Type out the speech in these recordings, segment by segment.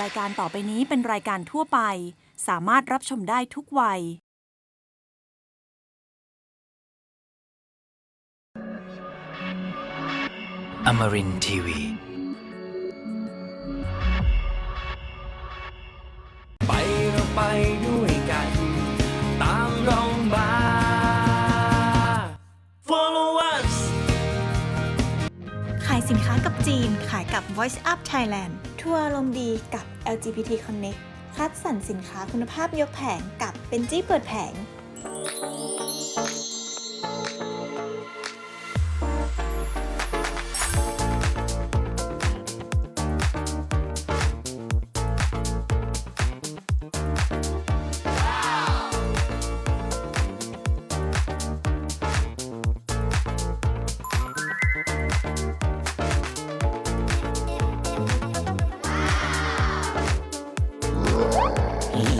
รายการต่อไปนี้เป็นรายการทั่วไป สามารถรับชมได้ทุกวัย Amarin Tiwi. ไปเราไปด้วยกัน ตามเรามา Follow us ขายสินค้ากับจีน ขายกับ Voice Up Thailand ทัวร์ลมดีกับ LGBT Connect คัดสรรสินค้าคุณภาพยกแผงกับเป็นจี้เปิดแผง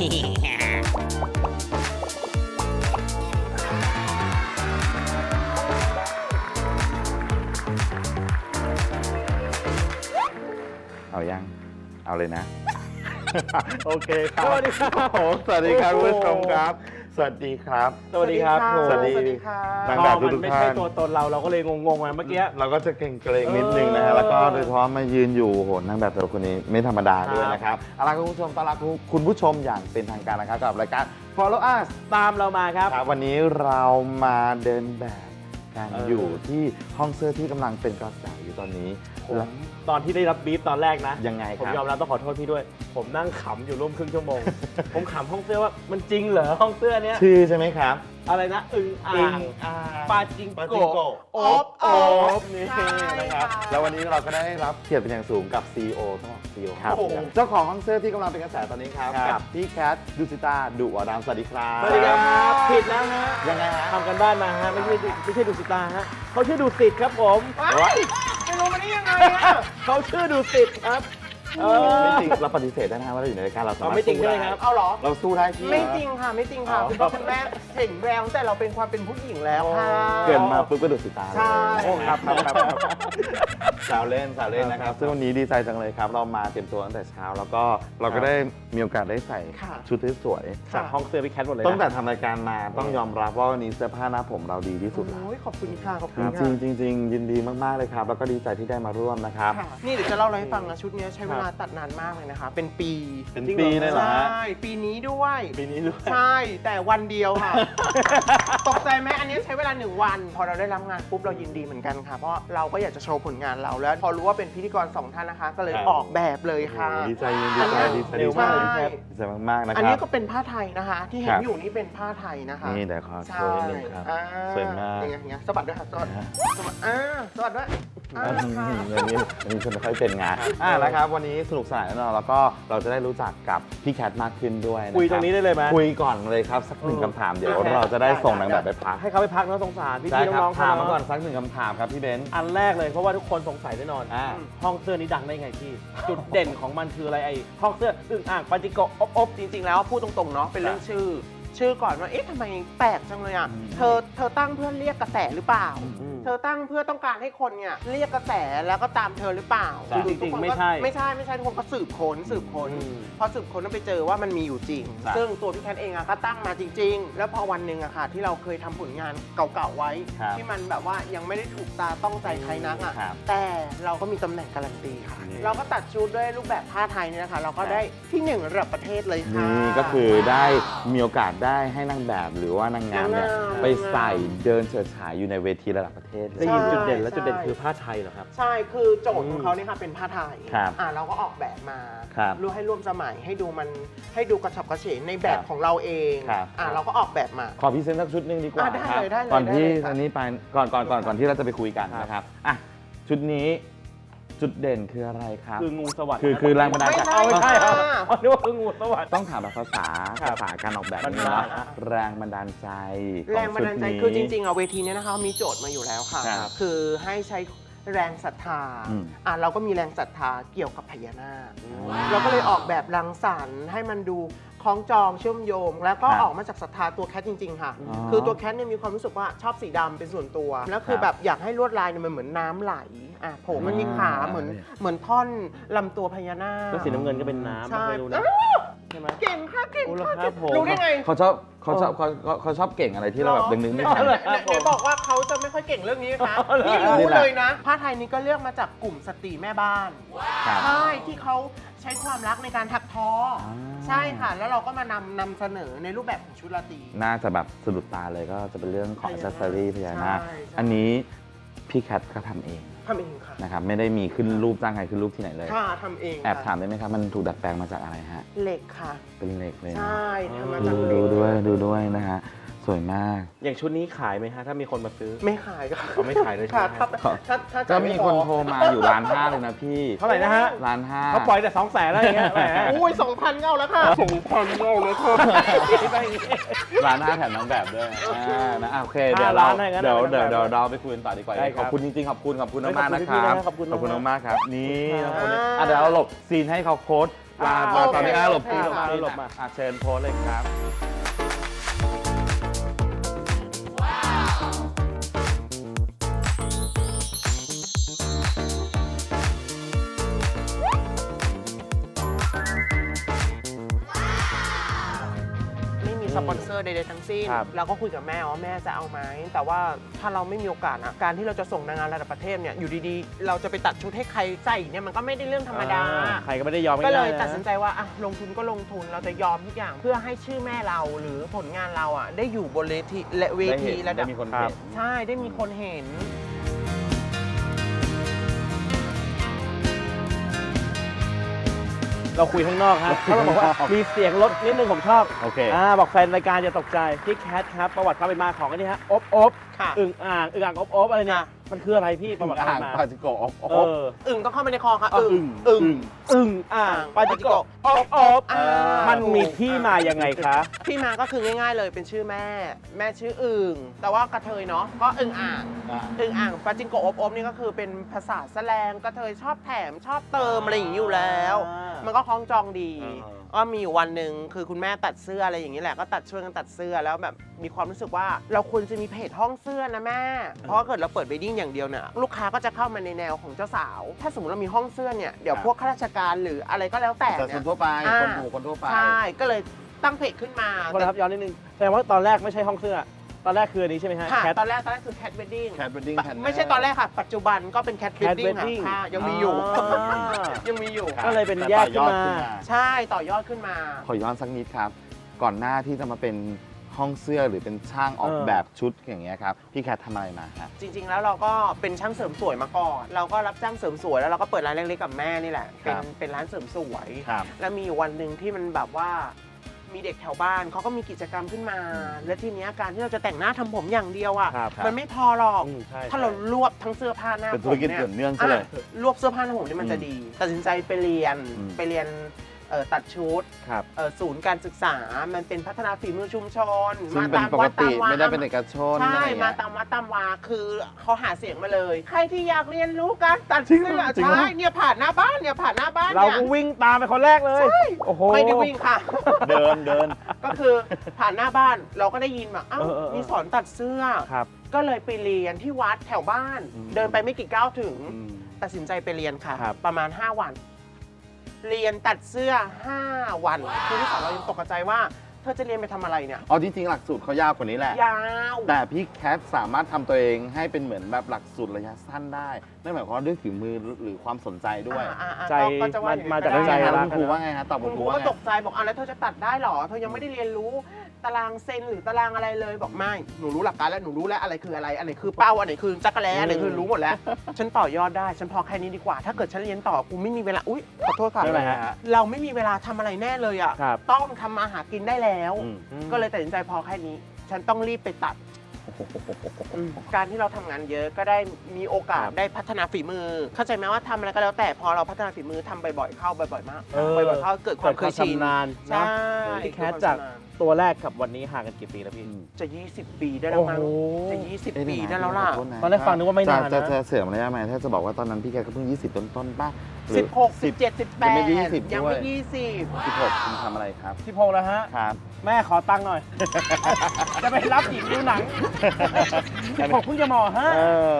เอายัง เอาเลยนะ โอเคครับ สวัสดีครับโอ้โหสวัสดีครับโอ้คุณโหผู้ชมครับ สวัสดีครับ สวัสดีครับสวัสดี สวัสดีครับนางแบบพอมันทุกๆไม่ท่าใช่นตัวตนเราเราก็เลยงงๆมาเมื่อกี้ เราก็จะเกรงๆนิดนึงนะเอฮะอแล้วก็โดยเฉพาะมายืนอยู่โหนางแบบเราคนนี้ไม่ธรรมดาด้วยนะครับเอาล่ะคุณผู้ชมต้อนรับคุณผู้ชมอย่างเป็นทางการนะครับกับรายการ Follow Us ตามเรามาครับ ครับวันนี้เรามาเดินแบบ กันเออออ ยู่ที่ห้องเสื้อที่กำลังเป็นกระแสอยู่ตอนนี้ผมแล้วตอนที่ได้รับบีฟตอนแรกนะ ยังไงคผมรับ ยอมรับต้องขอโทษพี่ด้วย ผมนั่งขำอยู่ร่วมครึ่งชั่วโมง ผมขำห้องเสื้อว่ามันจริงเหรอห้องเสื้อเนี้ย ชื่อใช่ไหมครับ อะไรนะอึงอ่างปาจิงปาจิงโกโกะ โอโอ๊บบโอ๊โอบบนี่นะครับ แล้ววันนี้เราก็ได้รับเกียรติเป็นอย่างสูงกับ CEO ต้องบอก CEO ครับโอ้โหเจ้าของห้องเสื้อที่กำลังเป็นกระแสตอนนี้ครับ ครับ กับพี่แคทดุสิตาดุวรามสวัสดีครับสวัสดีครับผิดแล้วฮะยังไงฮะ ทำกันบ้านมาฮะไม่ใช่ไม่ใช่ดูสิตาฮะเขาชื่อดูสิตครับผมว้ายไม่รู้มาได้ยังไงเขาชื่อดูสิตครับ เออ ไม่จริงเราปฏิเสธได้นะว่าเราอยู่ในรายการเราสามารถเอาไม่จริงสู้ใช่ไหมครับ เอาเหรอ เราสู้ได้พี่ ไม่จริงค่ะไม่จริงค่ะอ๋อ คุณพ่อคุณแม่เห็นแววตั้งแต่เราเป็นความเป็นผู้หญิงแล้วค่ะ เกินมาปุ๊บก็ดุสิตาเลยใช่ โอ้ครับครับครับครับสาวเล่นสาวเล่นนะครับ ซึ่งวันนี้ดีใจจังเลยครับ เรามาเตรียมตัวตั้งแต่เช้า แล้วก็เราก็ได้มีโอกาสได้ใส่ค่ะชุดที่สวยจากห้องเสื้อพี่แคทหมดเลยนะตั้งแต่ทำรายการมาต้องยอมรับว่าวันนี้เสื้อผ้าหน้าผมเราดีที่สุดแล้วโอ้ยขอบคุณค่ะขอบจคุณริค่ะงๆจริงๆยินดีมากๆเลยครับ แล้วก็ดีใจที่ได้มาร่วมนะครับค่ะนี่เดี๋ยวจะเล่าอะไรให้ฟังนะชุดเนี้ยใช้เวลาตัดนานมากเลยนะคะ เป็นปีเป็นปีเลยเหรอใชฮะ่ปีนี้ด้วยปีนี้ด้วยใช่แต่วันเดียวค่ะตกใจไหมอันนี้ใช้เวลาหนึ่งวัน พอเราได้รับงานปุ๊บเรายินดีเหมือนกันค่ะเพราะเราก็อยากจะโชว์ผลงานเราแล้ว พอรู้ว่าเป็นพิธีกรสองท่านนะคะ ก็เลยครับ ออกแบบเลยค่ะ โอ้โหดีใจดีใจดีใจเร็ดีวใจมากใช่ดีใจมากๆนะคอันรันี้บ ก็เป็นผ้าไทยนะคะ ที่เห็คนรับ อยู่นี่เป็นผ้าไทยนะคะนี่เดี๋ยวขอโชใช่ว์นิดนึงครับอ่าสวยมาก อย่างเงี้ยอย่างเงี้ยสะบัดด้วยค่ะสะบัดนะฮะสะบัดอ่าสะบัดด้วย อ่าอืมค่ะเรื่องนี้อันนี้ฉันไม่ค่อยเป็นงานอ่านะครับวันนี้สนุกสนานแน่นอนแล้วก็เราจะได้รู้จักกับพี่แคทมากขึ้นด้วยนะคุยคตบรงนี้ได้เลยไหม คุยก่อนเลยครับสักหนึ่งเออคำถามเดี๋ยวโอเคเราจะได้ส่งนางแบบไปพักให้เขาไปพักเนาะสงสารพี่ได้พี่ครับน้องๆถามเขมาเนะก่อนสักหนึ่งคำถามครับพี่เบนซ์ อันแรกเลยเพราะว่าทุกคนสงสัยแน่นอน อ่า ห้องเสื้อนี้ดังได้ไงพี่ จุดเด่นของมันคืออะไรไอ้ห้องเสื้ออึ่งอ่างปาจิโกะอบอบจริงๆ แล้วพูดตรงๆเนาะเป็นเรื่องชื่อ ชื่อก่อนว่า เอ๊ะทำไมแปลกจังเลยอะอืมเธอ เธอตั้งเพื่อเรียกกระแสหรือเปล่าอืมเธอตั้งเพื่อต้องการให้คนเนี่ยเรียกกระแสแล้วก็ตามเธอหรือเปล่าใช่จริงๆทุกคนก็ไม่ใช่ไม่ใช่ ไม่ใช่ทุกคนก็สืบค้นสืบค้น อืมพอสืบค้นแล้วไปเจอว่ามันมีอยู่จริง ครับซึ่งตัวพี่แคทเองอะก็ตั้งมาจริง ๆ แล้วพอวันหนึ่งอะค่ะ ที่เราเคยทำผลงานเก่าๆไว้ ครับที่มันแบบว่ายังไม่ได้ถูกตาต้องใจใครนักอะครับแต่เราก็มีตำแหน่งการันตีค่ะ นี่ เราก็ตัดชุดด้วยรูปแบบผ้าไทยเนี่ยนะคะ เราก็ได้ที่หนึ่งระดับประเทศเลยค่ะ นี่ก็คือได้มีโอกาสได้ให้นางแบบหรือว่านางงามเนี่ยนางงาม ไปใส่เดินเฉิดฉายอยู่ในเวทีระดับประเทศเลยได้ยินใช่จุดเด่นและใช่จุดเด่นคือผ้าไทยเหรอครับ ใช่ คือโจทย์ของเขาเนี่ยค่ะเป็นผ้าไทยครับอ่าเราก็ออกแบบมาครับรู้ให้ร่วมสมัยให้ดูมันให้ดูกระฉับกระเฉงในแบบครับของเราเองครับ อ่าเราก็ออกแบบมา ขอพรีเซนต์สักชุดหนึ่งดีกว่าอะได้ครับเลยได้เลยก่อนที่ได้เลยครับอันนี้ไปก่อนก่อนก่อนก่อนที่เราจะไปคุยกันครับนะครับอะชุดนี้ จุดเด่นคืออะไรครับ คืองูสวัสดิ์คือคือแรงบันดาลใจเอาไม่ใช่เหรอค่ะเอานึกว่าคืองูสวัสดิ์ ต้องถามแบบภาษาครับภาษาการออกแบบมันนี้มาว่าอะแรงบันดาลใจขอแรงบันดาลใจชุนี้คือจริงๆอะเวทีเนี้ยนะคะมีโจทย์มาอยู่แล้วค่ะ ครับ คือให้ใช้ แรงศรัทธาอืมอะเราก็มีแรงศรัทธาเกี่ยวกับพญานาคเราก็เลยออกแบบรังสรรค์ให้มันดูคล้องจองเชื่อมโยง แล้วก็ครับออกมาจากศรัทธาตัวแคทจริง ๆ ค่ะอ๋อคือตัวแคทเนี่ยมีความรู้สึกว่าชอบสีดำเป็นส่วนตัว แล้วคือครับแบบอยากให้ลวดลายเนี่ยมันเหมือนน้ำไหลอะโผล่มันมีขาอ่าเหมือนเหมือนท่อนลำตัวพญานาคก็สีน้ำเงินก็เป็นน้ำใช่ไม่รู้นะใช่ไหม เก่งค่ะเก่งโอ้เหรอค่ะครับผม รู้ได้ไงเขาชอบเขาชอบเขาเขาเขาชอบเก่งอะไรที่เราแบบนึงๆไม่อ๋อทันเหรอไหนบอกว่าเขาจะไม่ค่อยเก่งเรื่องนี้นะคะอ๋อเหรอ นี่รู้นี่แหละ เลยนะผ้าไทยนี้ก็เลือกมาจากกลุ่มสตรีแม่บ้าน ครับ ใช่ที่เขาใช้ความรักในการถักทอออ่าใช่ค่ะ แล้วเราก็มานำนำเสนอในรูปแบบของชุดราตรี น่าจะแบบสะดุดตาเลยก็จะเป็นเรื่องของพอญานาค c เซสซอรี่พญานาคใช่ใช่ อันนี้พี่แคทก็ทำเอง ทำเองค่ะ นะครับไม่ได้มีขึ้นรูปจ้างใครขึ้นรูปที่ไหนเลย ค่ะทำเองแอบค่ะถามได้ไหมครับ มันถูกดัดแปลงมาจากอะไรฮะ เหล็กค่ะ เป็นเหล็กเลยใชนะ่ทำมาดูจากเหล็ดูกด้วยดูด้วยนะฮะ สวยมาก อย่างชุดนี้ขายไหมฮะ ถ้ามีคนมาซื้อ ไม่ขายค่ะอ๋อไม่ขายเลยใช่ค่ะไหม ถ้าถ้าถ้าก็จ่ายไมีคนพอโทรมาอยู่ร้านห้าเลยนะพี่เท่าไหร่นะฮะร้านห้าเขาปล่อยแต่สองแสนแล้วอย่างเงี้ยแหมอุ้ยสองพันเงาแล้วค่ะสองพันเงาแล้วค่ะร้านห้าแถมนางแบบด้วยอ่านะอะโอเคเดี๋ยวห้าเราร้านได้งั้นเดี๋ยวได้เดี๋ยวได้เดี๋ยวเราไปคุยกันต่อดีกว่าได้คขรับอบคุณจริงๆขอบคุณขอบคุณได้มากๆขอบนะคุณครับพี่ๆนะขอบคุณขอบคุณมากมากๆครับ นี่ครับขอบคุณอะเดี๋ยวเราหลบซีนให้เขาโค้ดมาอ่ามาตอนนี้โอเคอะหลบซีนโอเคหลบซีนหลบมาอะเชิญโพสเลยครับ สปอนเซอร์ใดๆทั้งสิ้น ครับเราก็คุยกับแม่ว่าแม่จะเอาไหมแต่ว่าถ้าเราไม่มีโอกาสอะการที่เราจะส่งนางงามระดับประเทศเนี่ยอยู่ดีๆ เราจะไปตัดชุดให้ใครใส่เนี่ยมันก็ไม่ได้เรื่องธรรมดา อ่ใครก็ไม่ได้ยอมก็เลยง่าๆะ ตัดสินใจว่าอะลงทุนก็ลงทุนเราจะยอมทุกอย่างเพื่อให้ชื่อแม่เราหรือผลงานเราอะได้อยู่บนเวทีและเวได้ทีเห็นระดัได้บมีคนครัเห็บนใช่ได้มีคนเห็น เราคุยข้างนอกฮะเขาบอกว่ามีเสียงรถนิดนึงผมชอบโอเคอ่าบอกแฟนรายการอย่าตกใจพี่แคทครับประวัติความเป็นมาของอันนี้ฮะอบอบค่ะ อึ่งอ่างอึ่งอ่างอบอบอะไรเนี่ยค่ะ มันคืออะไรพี่ประวัติความอ่าเป็งนมาปาจิโกะอบเอออึ่งต้องเข้าไปในคอค่ะอะอึ่ง อึ่ง อึ่งอ่างปาจิโกะอบอบอ่ามันมีที่มายังไงคะ ที่มาก็คือง่ายๆเลยเป็นชื่อแม่ แม่ชื่ออึ่งแต่ว่ากระเทยเนาะก็อึ่งอ่างอ่าอึ่งอ่างปาจิงโกะอบอบนี่ก็คือเป็นภาษาแสลงกระเทยชอบแถมชอบเติมอะไรอย่างนี้อยู่แล้วอ่ามัมันก็คล้องจองดี อ่า ก็มีอยู่วันหนึ่งคือคุณแม่ตัดเสื้ออะไรอย่างนี้แหละก็ตัดช่วยกันตัดเสื้อแล้วแบบมีความรู้สึกว่าเราควรจะมีเพจห้องเสื้อนะแม่ เพราะว่าเกิดเราเปิดเวดดิ้งอย่างเดียวเนี่ยลูกค้าก็จะเข้ามาในแนวของเจ้าสาว ถ้าสมมติเรามีห้องเสื้อเนี่ยเดี๋ยวครับพวกข้าราชการหรืออะไรก็แล้วแต่แต่คเนี่นยทั่วไปอ่าคนหมู่คนทั่วไป ใช่ก็เลยตั้งเพจขึ้นมาโทษนะครับย้อนนิดนึงแสดงว่าตอนแรกไม่ใช่ห้องเสื้อ ตอนแรกคืออันนี้ใช่ไหมฮะค่ะ แคท ตอนแรกตอนแรกคือแคทเวดดิ้งแคทเวดดิ้งไม่ใช่ตอนแรกค่ะ ปัจจุบันก็เป็นแคทเว Cat ดดิ้ง Wedding ค่ะ ยังมีอยู่ อ่า ยังมีอยู่ ก็เลยเป็นแยกขึ้นมา ใช่ต่อยอดขึ้นมา ขอย้อนสักนิดครับ ก่อนหน้าที่จะมาเป็นห้องเสื้อหรือเป็นช่างออกเออ แบบชุดอย่างเงี้ยครับ พี่แคททำอะไรมาฮะ จริง ๆ แล้วเราก็เป็นช่างเสริมสวยมาก่อน เราก็รับจ้างเสริมสวยแล้วเราก็เปิดร้านเล็กๆกับแม่นี่แหละ เป็นครับ เป็นร้านเสริมสวย ครับ แล้วมีอยู่วันหนึ่งที่มันแบบว่า มีเด็กแถวบ้านเขาก็มีกิจกรรมขึ้นมา และทีเนี้ยการที่เราจะแต่งหน้าทำผมอย่างเดียวอะครับมันไม่พอหรอก อืมใช่ถ้าเรารวบทั้งเสื้อผ้าหน้าเป็นผธุมรกิจเนี่ยเกี่ยวเนื่องซะเลยอะรวบเสื้อผ้าหน้าผมเนี่ยมันจะดี ตัดสินใจไปเรียนอืม ไปเรียน เอ่อตัดชุดครับ เอ่อศูนย์การศึกษา มันเป็นพัฒนาฝีมือชุมชนซึ่งเป็นปกติไม่ได้เป็นเอกชนใช่อะไรอย่างมาเงี้ย ตามวัดตามวาคือเขาหาเสียงมาเลย ใครที่อยากเรียนรู้การตัดจริงเสื้เหรออจริงเหรอ ใช่เนี่ยผ่านหน้าบ้านเนี่ยผ่านหน้าบ้านเราเนี่ยก็วิ่งตามไปคนแรกเลยใช่โอ้โห ไม่ได้วิ่งค่ะ เดินเดิน ก็คือผ่านหน้าบ้านเราก็ได้ยินว่าอ้าวเออเออเออ มีสอนตัดเสื้อ ครับ ก็เลยไปเรียนที่วัดแถวบ้าน อืม เดินไปไม่กี่ก้าวถึง อืม ตัดสินใจไปเรียนค่ะ ครับ ประมาณ 5 วัน เรียนตัดเสื้อ 5 วันคือที่สอนเรายังตกใจว่า เธอจะเรียนไปทำอะไรเนี่ยอ๋อจริงๆ หลักสูตรเขายาวกว่านี้แหละ ยาวแต่พี่แคทสามารถทำตัวเองให้เป็นเหมือนแบบหลักสูตรระยะสั้นได้นั่นหมายความว่าด้วยฝีมือหรือความสนใจด้วย อ่าอ่าอ่าใจก็ก็จะว่าอย่างมานั้นจากก็ใจได้รัคุณครูว่าไงฮะตอบคุคุณณคครูรูว่าก็ไง ตกใจบอกอะแล้วเธอจะตัดได้เหรอ เธอยังไม่ได้เรียนรู้ ตารางเซนหรือตารางอะไรเลยบอกไม่หนูรู้หลักการแล้วหนูรู้แล้วอะไรคืออะไรอันไหนคือเป้าอันไหนคือจักรแล้อันไหนคือรู้หมดแล้ว ฉันต่อยอดได้ฉันพอแค่นี้ดีกว่า ถ้าเกิดฉันเรียนต่อกูไม่มีเวลาอุ๊ยขอโทษค่ะไม่เป็นไรฮะเราไม่มีเวลาทำอะไรแน่เลยอะครับ ต้องทำมาหากินได้แล้ว อืมก็เลยตัดสินใจพอแค่นี้ ฉันต้องรีบไปตัด การที่เราทำงานเยอะก็ได้มีโอกาสครับได้พัฒนาฝีมือ เข้าใจไหมว่าทำอะไรก็แล้วแต่พอเราพัฒนาฝีมือทำบ่อยๆเข้าบ่อยๆมากเออ บ่อยๆเข้าเกิดความเคยชินชำนาญใช่นะพี่แคทจากตัวแรกกับวันนี้ห่างกันกี่ปีแล้วพี่ จะ 20 ปีได้แล้วมั้ง โอ้โห จะเอ๊ะ20 ปีเดี๋ยวได้แล้วล่ะขโทษะตอนแรกฟังนึกว่าไม่นานนะจะจะจะเสื่อมระยะไหมถ้าจะบอกว่าตอนนั้นพี่แกก็เพิ่ง 20 ต้นต้นๆป่ะหรือ 16 17 ยังไม่18 20ยังด้วไม่ย20 16คุณทำอะไรครับพี่พงษ์นะฮะ ครับ แม่ขอตังค์หน่อย จะไปรับหญิงดูหนังพี่พงษ์เพิ่งจะมห้า เออ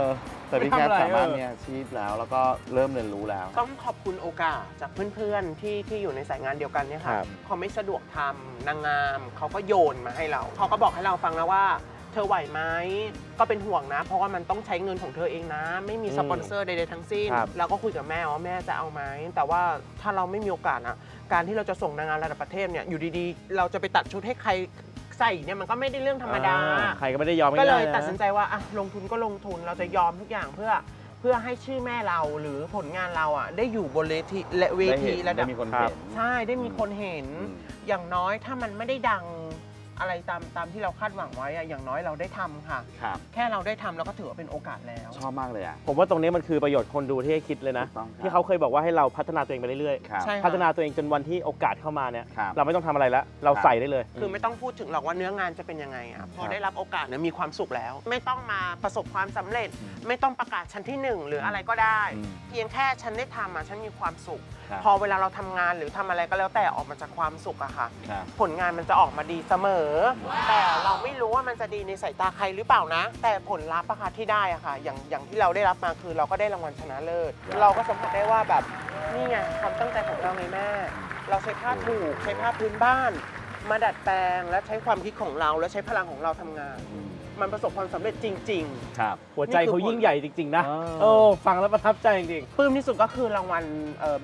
แต่พี่แคทไม่ทำอะไรสามารถเออมีอาชีพแล้ว แล้วก็เริ่มเรียนรู้แล้ว ต้องขอบคุณโอกาสจากเพื่อนๆที่ที่อยู่ในสายงานเดียวกันเนี่ยครัค่ะบเขาไม่สะดวกทำนางงามเขาก็โยนมาให้เราเขาก็บอกให้เราฟังนะว่า เธอไหวไหมก็เป็นห่วงนะ เพราะว่ามันต้องใช้เงินของเธอเองนะ ไม่มีสปอนเซอร์ใดๆทั้งสิ้น ครับ เราก็คุยกับแม่ว่าแม่จะเอาไหมแต่ว่าถ้าเราไม่มีโอกาสอะการที่เราจะส่งนางงามระดับประเทศเนี่ยอยู่ดีๆ เราจะไปตัดชุดให้ใคร ใส่เนี่ยมันก็ไม่ได้เรื่องธรรมดา อ่ใครก็ไม่ได้ยอมก็เลยง่าๆะตัดสินใจว่าอะลงทุนก็ลงทุนเราจะยอมทุกอย่างเพื่อเพื่อให้ชื่อแม่เราหรือผลงานเราอะได้อยู่บนเวทีและเวทีได้เห็นระดับ ได้มีคนครับเห็น ใช่ได้มีคนเห็น อืม อย่างน้อยถ้ามันไม่ได้ดัง อะไรตามตามที่เราคาดหวังไว้อะอย่างน้อยเราได้ทำค่ะ ครับแค่เราได้ทำเราก็ถือว่าเป็นโอกาสแล้ว ชอบมากเลยอะผมว่าตรงนี้มันคือประโยชน์คนดูที่ให้คิดเลยนะ ถูกต้องครับที่เขาเคยบอกว่าให้เราพัฒนาตัวเองไปเรื่อยครับใช่ ๆ พัฒนาตัวเองจนวันที่โอกาสเข้ามาเนี่ยครับ เราไม่ต้องทำอะไรแล้วเราใส่ได้เลย คือไม่ต้องพูดถึงหรอกว่าเนื้องานจะเป็นยังไงอะพอครับได้รับโอกาสเนี่ยมีความสุขแล้ว ไม่ต้องมาประสบความสำเร็จ ไม่ต้องประกาศชั้นที่หนึ่งหรืออะไรก็ได้ อืม เพียงแค่ฉันได้ทำอะฉันมีความสุข ครับพอเวลาเราทำงานหรือทำอะไรก็แล้วแต่ออกมาจากความสุขอะค่ะ ครับ ผลงานมันจะออกมาดีเสมอ แต่เราไม่รู้ว่ามันจะดีในสายตาใครหรือเปล่านะ แต่ผลลัพธ์อะค่ะที่ได้อะค่ะ อย่างอย่างที่เราได้รับมาคือเราก็ได้รางวัลชนะเลิศเราก็สัมผัสได้ว่าแบบนี่ไงความตั้งใจของเราไงแม่ เราใช้ผ้าถูกใช้ผ้าพื้นบ้าน มาดัดแปลงและใช้ความคิดของเรา และใช้พลังของเราทำงานมั นประสบความสำเร็จจริงๆครับ หัวใจเขายิ่งใหญ่จริง ๆ นะอ๋อโอ้ฟังแล้วประทับใจจริงปลื้มที่สุดก็คือรางวัล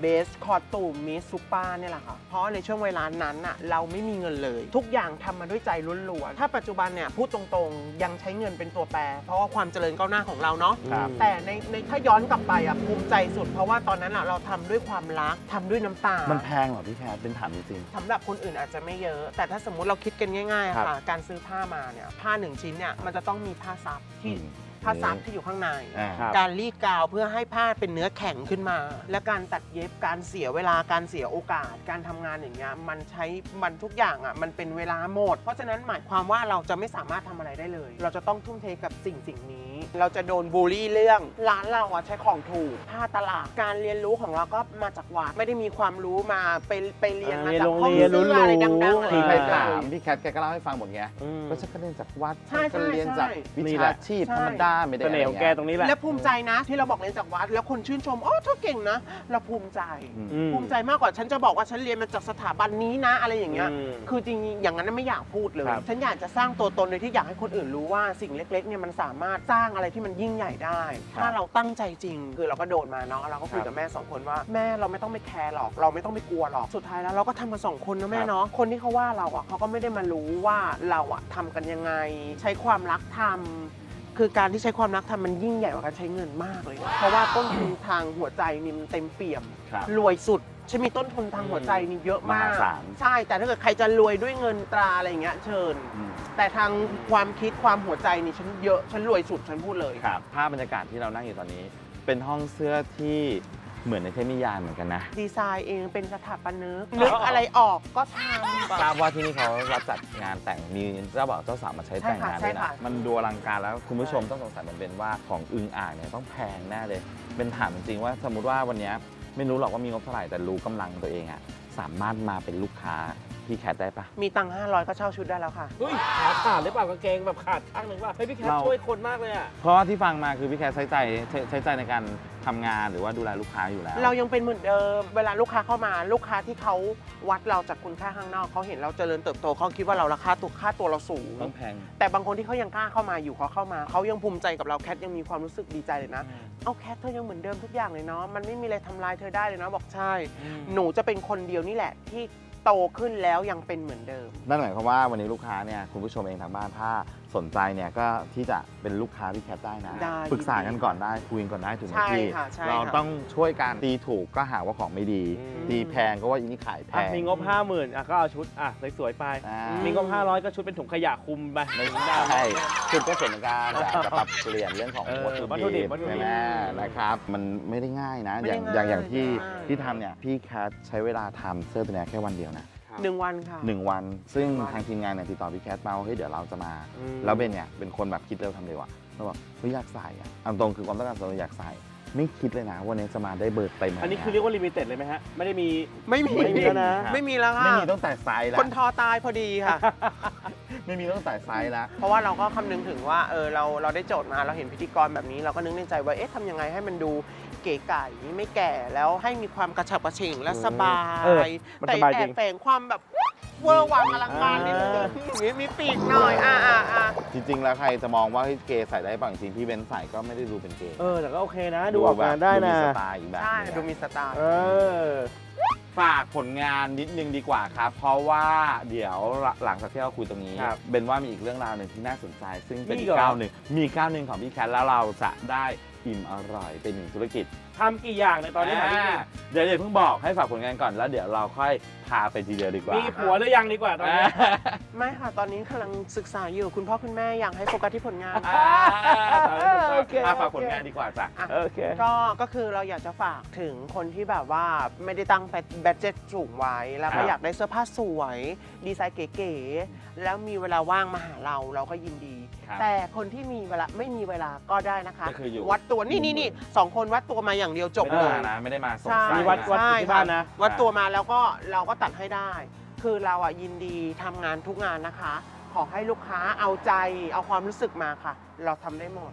เบสคอตูมมิสซูเปอร์เนี่ยแหละค่ะ เพราะในช่วงเวลานั้นน่ะเราไม่มีเงินเลย ทุกอย่างทำมาด้วยใจล้วนๆ ถ้าปัจจุบันเนี่ยพูดตรงๆ ยังใช้เงินเป็นตัวแปร เพราะว่าความเจริญก้าวหน้าของเราเนาะ ครับ แต่ในในถ้าย้อนกลับไปอะภูมิใจสุด เพราะว่าตอนนั้นอะเราทำด้วยความรักทำด้วยน้ำตามันแพงเหรอพี่แคทเป็นถามจริง สำหรับคนอื่นอาจจะไม่เยอะ แต่ถ้าสมมุติเราคิดกันง่ายๆครัอะบค่ะ การซื้อผ้ามาเนี่ย ผ้าหนึ่งชิ้นเนี่ยมันจะต้องมีผ้าซับที่อืมผ้าซับที่อยู่ข้างใน อ่าครับ การรีดกาวเพื่อให้ผ้าเป็นเนื้อแข็งขึ้นมา และการตัดเย็บการเสียเวลาการเสียโอกาส การทำงานอย่างเงี้ยมันใช้มันทุกอย่างอะมันเป็นเวลาหมด เพราะฉะนั้นหมายความว่าเราจะไม่สามารถทำอะไรได้เลย เราจะต้องทุ่มเทกับสิ่งสิ่งนี้ เราจะโดนบูลลี่เรื่อง ร้านเราอะใช้ของถูกผ้าตลาดการเรียนรู้ของเราก็มาจากวัดไม่ได้มีความรู้มาไปไปเรียนมาเรียนจากโรงห้องเรียนเสื้ออะไรรู้ๆดังๆอะไรคืออย่างใครเงี้ยถามพี่แคทแกก็เล่าให้ฟังหมดไงอืมก็ฉันก็เรียนจากวัดใช่ฉันก็เรียนจากใช่วินี่ชาแหละชีพใช่ธรรมดาไม่ได้เสน่ห์ของแกตรงนี้แหละและภูมิใจนะ ที่เราบอกเรียนจากวัด แล้วคนชื่นชมอ๋อเธอเก่งนะ เราภูมิใจอืมอืมภูมิใจมากกว่าฉันจะบอกว่าฉันเรียนมาจากสถาบันนี้นะ อะไรอย่างเงี้ยอืมคือจริงๆอย่างนั้นไม่อยากพูดเลยครับฉันอยากจะสร้างตัวตนโดยที่อยากให้คนอื่นรู้ว่าสิ่งเล็กๆเนี่ยมันสามารถสร้างอะไรที่มันยิ่งใหญ่ได้ ถ้าเราตั้งใจจริง คือเราก็โดดมาเนาะเราก็คุยกับแม่สองคนว่าแม่เราไม่ต้องไปแคร์หรอกเราไม่ต้องไปกลัวหรอกสุดท้ายแล้วเราก็ทำมาสองคนนะแม่เนาะคนที่เขาว่าเราอะเขาก็ไม่ได้มารู้ว่าเราอะทำกันยังไง ใช้ความรักทำคือการที่ใช้ความรักทำมันยิ่งใหญ่กว่าการใช้เงินมากเลยเพราะว่าต้นทุนทางหัวใจนี่มันเต็มเปี่ยมครับรวยสุด ฉันมีต้นทุนทางหัวใจนี่เยอะมาก มหาศาล ใช่ แต่ถ้าเกิดใครจะรวยด้วยเงินตราอะไรอย่างเงี้ยเชิญ อืม แต่ทางความคิดความหัวใจนี่ฉันเยอะ ฉันรวยสุดฉันพูดเลย ครับภาพบรรยากาศที่เรานั่งอยู่ตอนนี้ เป็นห้องเสื้อที่เหมือนในเทพนิยายเหมือนกันนะดีไซน์เองเป็นสถาปนิกนึกอะไรออกก็ททราบำว่าที่นี่เขารับจัดงานแต่งมีเจ้าบ่าวเจ้าสาวมาใช้แต่งงานใช่ด้วยค่ะนะใช่ค่ะ มันดูอลังการแล้วคุณผู้ชมต้องสงสัยมันเป็นว่าของอึงอ่างเนี่ยต้องแพงแน่เลย เป็นถามจริงๆว่าสมมติว่าวันเนี้ย ไม่รู้หรอกว่ามีงบเท่าไหร่แต่รู้กำลังตัวเองอะสามารถมาเป็นลูกค้า พี่แคทได้ปะ มีตังค์500 ก็เช่าชุดได้แล้วค่ะ เฮ้ยขาขาดหรือเปล่ากางเกงแบบขาดข้างหนึ่งว่าเฮ้ยพี่แคทเรา ช่วยคนมากเลยอะ เพราะว่าที่ฟังมาคือพี่แคทใช้ใจใช้ใช้ใจในการทำงานหรือว่าดูแลลูกค้าอยู่แล้ว เรายังเป็นเหมือนเดิม เวลาลูกค้าเข้ามาลูกค้าที่เขาวัดเราจากคุณค่าข้างนอกเขาเห็นเราเจริญเติบโตเขาคิดว่าเราราคาตัวค่าตัวเราสูง ต้องแพง แต่บางคนที่เขายังกล้าเข้ามาอยู่เขาเข้ามาเขายังภูมิใจกับเราแคทยังมีความรู้สึกดีใจเลยนะ เอาแคทเธอยังเหมือนเดิมทุกอย่างเลยเนาะมันไม่มีอะไรทำลายเธอได้เลยเนาะบอกใช่ หนูจะเป็นคนเดียวนี่แหละที่ โตขึ้นแล้วยังเป็นเหมือนเดิม นั่นหมายความว่าวันนี้ลูกค้าเนี่ยคุณผู้ชมเองทางบ้านถ้า สนใจเนี่ยก็ที่จะเป็นลูกค้าพี่แคทได้นะ ได้ปรึกษากันก่อนได้คุยกันก่อนได้ถูกไหมใช่พี่ ค่ะใช่เราค่ะ ต้องช่วยกันตีถูกก็หาว่าของไม่ดี อืม ตีแพงก็ว่าอีนี่ขายแพอะง มีงบห้าหมื่นอะก็เอาชุดอะสวยๆไป อ่ามีงบห้าร้อยก็ชุดเป็นถุงขยะคุมไปไม่ใช่คือก็ส่วนในการแต่อาจจะปรับเปลี่ยนเรื่องของเออวัตถุวัตถุดิดิบบวัตถุดิบใช่ไหมนะครับ มันไม่ได้ง่ายนะ ไม่อได้ย่างง่ายอย่างอย่างที่ไม่ได้ง่าย ที่ทำเนี่ยพี่แคทใช้เวลาทำเสื้อตัวเนี้ยแค่วันเดียวนะ หนึ่งวันค่ะ หนึ่งวัน ซึ่งหนึ่งวันทางทีมงานเนี่ยติดต่อพี่แคทมาว่าเฮ้ยเดี๋ยวเราจะมา อืม แล้วเบนเนี่ยเป็นคนแบบคิดเร็วทำเร็วอะเราบอกเฮ้ยอยากใส่อะเอาตรงคือความต้องการส่วนตัวอยากใส่ ไม่คิดเลยนะวันนี้จะมาได้เบอร์เต็มอันนี้คือเรียกว่าลิมิเต็ดเลยไหมฮะ ไม่ได้มี ไม่มีไม่มีแล้วนะ ไม่มีแล้วค่ะไม่มีตั้งแต่ไซส์แล้วคนทอตายพอดีค่ะ ไม่มีตั้งแต่ไซส์แล้วเพราะว่าเราก็คำนึงถึงว่าเออเราเราได้โจทย์มาเราเห็นพิธีกรแบบนี้ เราก็นึกในใจว่าเอ๊ะทำยังไงให้มันดู เก๋ไก่ไม่แก่แล้วให้มีความกระฉับกระเฉงและสบาเออยมันแต่สบายแอจริบงแฝงความแบบเวอร์วังอลังการนิดนึงอ่ามีมีปีกหน่อยอ่าอ่าอ่า จริง ๆ แล้วใครจะมองว่าเฮ้ยเกย์ใส่ได้ป่ะจริงๆพี่เบนใส่ก็ไม่ได้ดูเป็นเกย์เออแต่ก็โอเคนะ ดูออกงานได้ดูนะมีสไตล์อีกแบบใช่หนึ่งอะ ดูมีสไตล์ เออ ฝากผลงานนิดนึงดีกว่าครับ เพราะว่าเดี๋ยวหลังจากที่เราคุยตรงนี้ ครับเบนว่ามีอีกเรื่องราวหนึ่งที่น่าสนใจ ซึ่งเป็นมีอีเหรกอก้าวหนึ่งมีก้าวหนึ่งของพี่แคทแล้วเราจะได้ อิ่มอร่อยเป็นหนึ่งธุรกิจทำกี่อย่างในตอนนี้ถามนิดนึงอ่าเดี๋ยวเดี๋ยวเพิ่งบอกให้ฝากผลงานก่อนแล้วเดี๋ยวเราค่อยพาไปทีเดียวดีกว่า มีผัวหรือยังดีกว่าตอนนี้ ไม่ค่ะ ตอนนี้กำลังศึกษาอยู่คุณพ่อคุณแม่อยากให้โฟกัสที่ผลงานอ่าโอเคอ่าฝากโอเคผลงานดีกว่าจ้ะอะโอเคก็ก็คือเราอยากจะฝากถึงคนที่แบบว่าไม่ได้ตั้งแบดเจ็ตสูงไว้ แล้วครัก็บอยากได้เสื้อผ้าสวย ดีไซน์เก๋ๆแล้วมีเวลาว่างมาหาเราเราก็ยินดี ครับ แต่คนที่มีเวลาไม่มีเวลาก็ได้นะคะ ก็คืออยู่ วัดตัวนี่นี่นี่สองคนวัดตัวมาอย่างเดียวจบไม่เลได้มายนะไม่ได้มาสงใช่สัยมีวัดนะวัดใช่ที่บ้านนะ วัดตัวมาแล้วก็เราก็ตัดให้ได้ คือเราอะยินดีทำงานทุกงานนะคะ ขอให้ลูกค้าเอาใจเอาความรู้สึกมาค่ะ เราทำได้หมด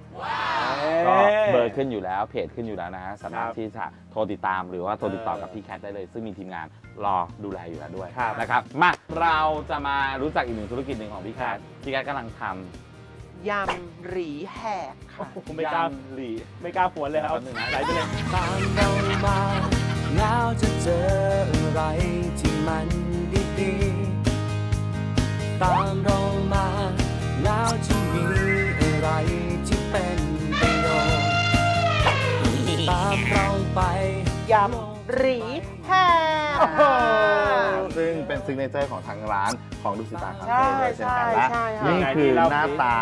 ก็เบอร์ขึ้นอยู่แล้วเพจขึ้นอยู่แล้วนะฮะสามารถครับที่จะโทรติดตามหรือว่าโทรติดต่อกับเออพี่แคทได้เลย ซึ่งมีทีมงานรอดูแลอยู่แล้วด้วยครับนะครับมาเราจะมารู้จักอีกหนึ่งธุรกิจหนึ่งของพี่แคทพี่แคทกำลังท ยำหรีแหกค่ะ ผมำไม่กล้ายำหลีไม่กล้าผัวเลยเอาแป๊บนึงนะไหลไปเลย ตามเรามาแล้วจะเจออะไรที่มันดีๆตามเรามาแล้วจะมีอะไรที่เป็นประโยชน์ตามเราไป ยำหรีแหก ซึ่งเป็นซิกเนเจอร์ของทางร้าน ของดุสิตาคาใช่เฟ่ด้วยเช่นกันและใช่ใช่ค่ะนี่คือยังไงที่เล่าหน้าสิตา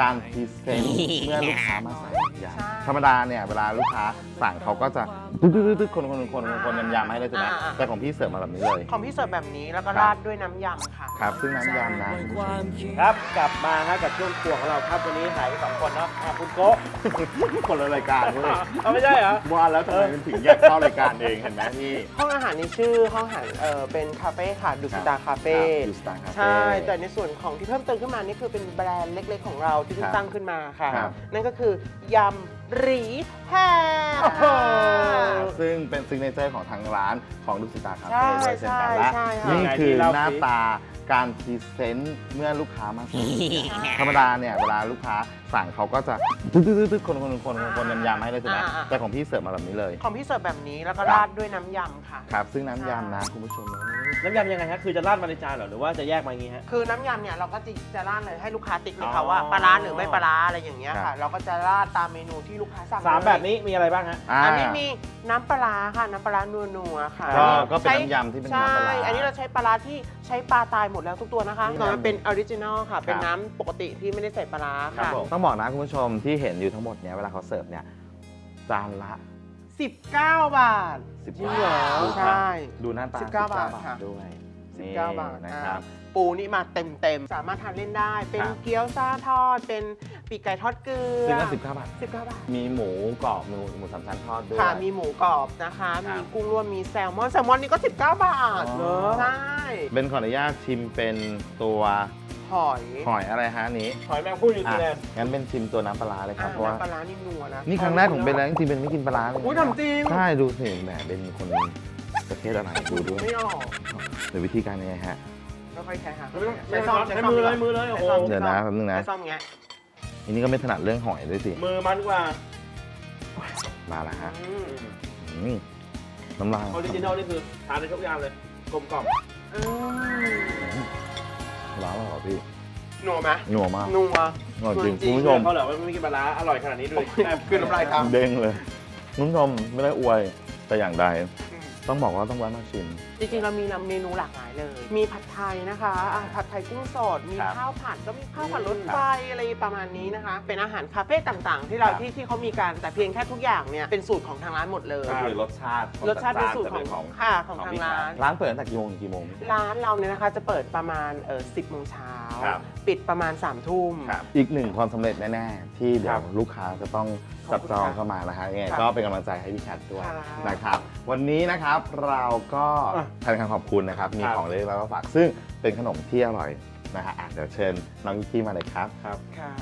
การพรีเซนต์เมื่อลูกค้ามาสั่งยใช่ำธรรมดาเนี่ยเวลาลูกค้าสั่งเขาก็จะตึ๊ดตึ๊ดตึ๊ดตึ๊ดคนคนคนคนคนยำๆให้เลยใช่ไหมอ่าอ่าแต่ของพี่เสิร์ฟมาแบบนี้เลย ของพี่เสิร์ฟแบบนี้แล้วก็ครับ ราดด้วยน้ำยำค่ะ ครับ ซึ่งน้ำยำนะด้วยคุณคผู้ชวามมคิดครับกลับมาฮะกับช่วงครัวของเราครับวันนี้หายไปสองคนเนาะอะคุณโกะคนละรายการเว้ยเอาไม่ใช่เหรอ ว่าแล้วทำไมมันถึงแยกเข้ารายการเองเห็นไหมพี่ ห้องอาหารนี้ชื่อห้องอาหารเออเป็นคาเฟ่ค่ะดุสิตาคาเฟ่ดูสตาร์คาเฟ่ใช่ แต่ในส่วนของที่เพิ่มเติมขึ้นมานี่คือเป็นแบรนด์เล็กๆของเราที่เพิ่คงรับตั้งขึ้นมาค่ะ ครับ นั่นก็คือยำ หรีแฮซึ่งเป็นซิกเนเจอร์ของทางร้านของดุสิตาคาใช่เฟ่ด้วยเช่นกันและใช่ใช่ค่ะ นี่คือยังไงที่เล่าหน้าสิตา การพรีเซนต์เมื่อลูกค้ามาสั่งธรรมดาเนี่ยเวลาลูกค้าสั่งเขาก็จะตึ๊ดตึ๊ดตึ๊ดตึ๊ดคนคนคนคนคนยำๆให้เลยใช่ไหมอ่าอ่า แต่ของพี่เสิร์ฟมาแบบนี้เลย ของพี่เสิร์ฟแบบนี้แล้วก็ครับ ราดด้วยน้ำยำค่ะ ครับ ซึ่งน้ำยำนะคุณผู้ชมน้ำยำยังไงฮะ คือจะราดมาในจานเหรอ หรือว่าจะแยกมาอย่างงี้ฮะ คือน้ำยำเนี่ยเราก็จะจะราดเลยให้ลูกค้าติ๊กเลยอ๋ค่ะอว่าปลาร้าหรือไม่ปลาร้าอะไรอย่างเงี้ยครัค่ะบเราก็จะราดตามเมนูที่ลูกค้าสั่งสามเลยแบบนี้มีอะไรบ้างฮะอ่าอันนี้มีน้ำปลาร้าค่ะน้ำปลาร้านัวๆค่ะก็อัก็เป็นใช้น้ำยำที่เป็นใช่น้ำปลาร้าอันนี้เราใช้ปลาร้าที่ใช้ปลาตายหมดแล้วทุกตัวนะคะนี่แต่นะมันเป็นออริจินอลค่ะ เป็นครับน้ำปกติที่ไม่ได้ใส่ปลาร้าครับค่ะผม ต้องบอกนะคุณผู้ชมที่เห็นอยู่ทั้งหมดเนี่ยเวลาเขาเสิร์ฟเนี่ยจานละ 19 บาท10จริงเหรอ ดูใช่ดูหน้าตา19บาทค่ะด้วยนี่19บาทนะครับอ่า ปูนี่มาเต็มๆสามารถทานเล่นได้ เป็นครับ เกี๊ยวซ่าทอด เป็นปีกไก่ทอดเกลือซึ่งก็19บาท19บาทมีหมูกรอบหมูหมูสามชั้นทอดด้วย ค่ะมีหมูกรอบนะคะ ครับมีกุ้งรวมมีแซลมอนแซลมอนนี่ก็ 19 บาทอ๋อเหรอใช่เป็นขออนุญาตชิมเป็นตัวหอยหอยอะไรฮะอันนี้หอยแมงผู้นิวซีอะแลนด์งั้นเป็นชิมตัวน้ำปลาร้าเลยคอ่ารับเพราะว่าน้ำปลาร้านี่นัวนะนี่ครั้งแรกของเบนแล้วจริงๆเบนไม่กินปลาร้าเลยอุ้ยทำจริงใช่ดูสิแหมเป็นคนประเทศอะไรดูด้วยไม่ออกเดี๋ยววิธีการยังไงฮะไม่ ค่อยใช้ค่ะใช้ซ่อมใช้มือเลยมือเลยโอ้โหเดี๋ยวนะแป๊บนึงนะ ใช้ซ่อมแงะอันนี้ก็ไม่ถนัดเรื่องหอยด้วยสิ มือมันกว่ามาละฮะอืมอืมน้ำลายออริจินอลนี่คือทานในทุกอย่างเลยกลมกล่อมอืมร้านเหรอพี่นัวไหมหนัวมากนัวอร่อยจริงจริงคุณผู้ชมเขาเหรอว่าไม่กินปลาร้าอร่อยขนาดนี้ด้วยคือน้ำลายครับเด้งเลยคุณผู้ชมไม่ได้อวยแต่อย่างใด ต้องบอกว่าต้องแวะมาชิม จริงๆ เรามีนำเมนูหลากหลายเลย มีผัดไทยนะคะอ่าผัดไทยกุ้งสด มีครับข้าวผัดก็มีข้าวผัดรถครับไฟอะไรประมาณนี้นะคะ เป็นอาหารคาเฟ่ต่างๆ ที่เราครับ ที่ที่เขามีการแต่เพียงแค่ทุกอย่างเนี่ยเป็นสูตรของทางร้านหมดเลย ก็คือรสชาติรสชาติเป็นสูตรจะของ ค่ะของทางพี่ร้าน ร้านเปิดตั้งแต่กี่โมงถึงกี่โมง ร้านเราเนี่ยนะคะจะเปิดประมาณเออสิบโมงเช้าครับ ปิดประมาณ3ามทุ่มอีกหนึ่งความสำเร็จแน่ ๆ ที่เดี๋คยรัวบลูกค้าจะต้อง จับจองเข้ามานะฮะยังไงครับก็เป็นกำลังใจให้พี่แคทด้วยครับนะครับ วันนี้นะครับเราก็อะแทนคำขอบคุณนะครับ มีครับของเล็กแล้วก็ฝากซึ่งเป็นขนมที่อร่อยนะฮะอะเดี๋ยวเชิญน้องยิกกี้มาเลยครับครับค่ะ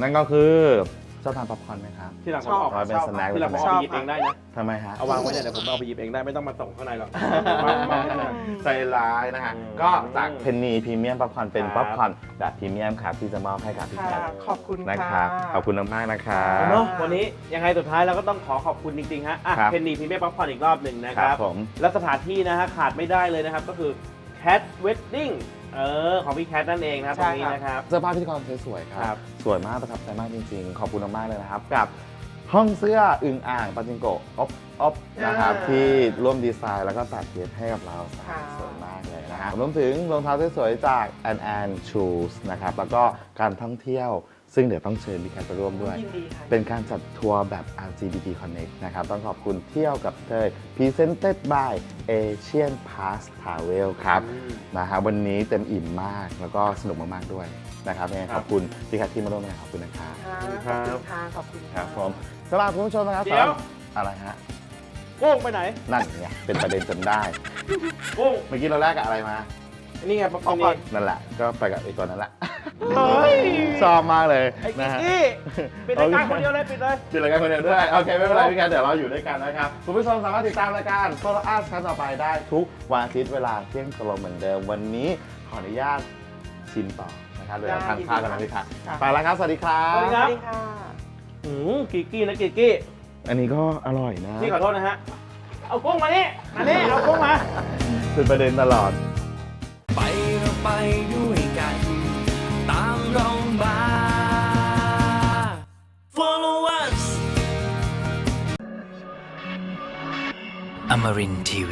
นั่นก็คือ ชอบทานป๊อปคอร์นไหมครับ ที่หลังผชมอบออกเอาเป็นชอบสแน็คที่หลังผมชอบเอาไปหยิบเองได้นะ ทำไมฮะเอาวางไว้เนี่ยเดี๋ยวผมเอาไปหยิบเองได้ไม่ต้องมาส่งข้างในหรอกวางวางไว้ข้างใน ใจร้ายนะฮะ อืม ก็จากเพนนีพรีเมียมป๊อปคอร์นเป็นครับป๊อปคอร์นแบบพรีเมียมครับที่จะมอบให้กับพี่แคค่ะทขอบคุณนะคค่ะ รับขอบคุณมากๆนะครับ เนาะวันนี้ยังไงสุดท้ายเราก็ต้องขอขอบคุณจริงๆฮะอะครับ เพนนีพรีเมียมป๊อปคอร์นอีกรอบหนึ่งนะคครัรับบผม และสถานที่นะฮะขาดไม่ได้เลยนะครับ ก็คือ Cat Wedding เออของพี่แคทนั่นเองนะครับตใช่รงนี้ครับนะครับ เสื้อผ้าพิธีกรสวยๆคครัรับ บ สวยมากประทับใจมากจริงๆ ขอบคุณมากๆเลยนะครับ กับห้องเสื้ออึงอ่างปาจิงโกะอ๊อบอ๊อบนะครับ อ่าที่ร่วมดีไซน์แล้วก็ตัดเย็บให้กับเราใส่ค่ะ สวยมากเลยนะฮะรวมถึงรองเท้าสวยๆจาก a n An Shoes นะครับ แล้วก็การท่องเที่ยว ซึ่งเดี๋ยวต้องเชิญพี่แคทไปร่วมด้วย ยินดีค่ะ เป็นการจัดทัวร์แบบ LGBT Connect นะครับ ต้องขอบคุณเที่ยวกับเธอ Presented by Asian Pass Travel ครับนะฮะวันนี้เต็มอิ่มมากแล้วก็สนุกมาก ๆ ด้วยนะครับยังไงขอบคุณพี่แคทที่มาร่วมงานขอบคุณนะครับค่ะขอบคุณค่ะขอบคุณครับผมสำหรับคุณผู้ชมนะครับเดี๋ยว สำหรับอะไรฮะกุ้งไปไหนนั่นไงเป็นประเด็นจนได้กุ้งเมื่อกี้เราแรกกับอะไรมา นี่ไงป๊อปคอเอาก่ร์อนนนั่นแหละ ก็ไปกับไอ้ตัวนั้นแหละเฮ้ย ชอบมากเลยไอ้นะกิ๊กฮะ กี้ปิดรายการคนเดียวเลยปิดเลย ปิดรายการคนเดียวด้วย โอเค ไม่เป็นไรพี่แคทเดี๋ยวเราอยู่ด้วยกันนะครับ คุณผู้ชมสามารถติดตามรายการโซลอาร์ครั้งต่อไปได้ทุกวันอาทิตย์เวลาเที่ยงตรงเหมือนเดิม วันนี้ขออนุญาตชิมต่อนะครับเดี๋ยวเราทานข้าวกันนะพี่แคทไปแล้วครับ สวัสดีครัสวัสดีสครัวับสดีค่ะ อืมกิ๊กกี้นะกิ๊กกี้อันนี้ก็อร่อยนะพี่ขอโทษนะฮะ เอากุ้งมานี่มานี่เอากุ้งมา เป็นประเด็นตลอดไปเรา ไปด้วยกัน ตามเรามา Follow us Amarin TV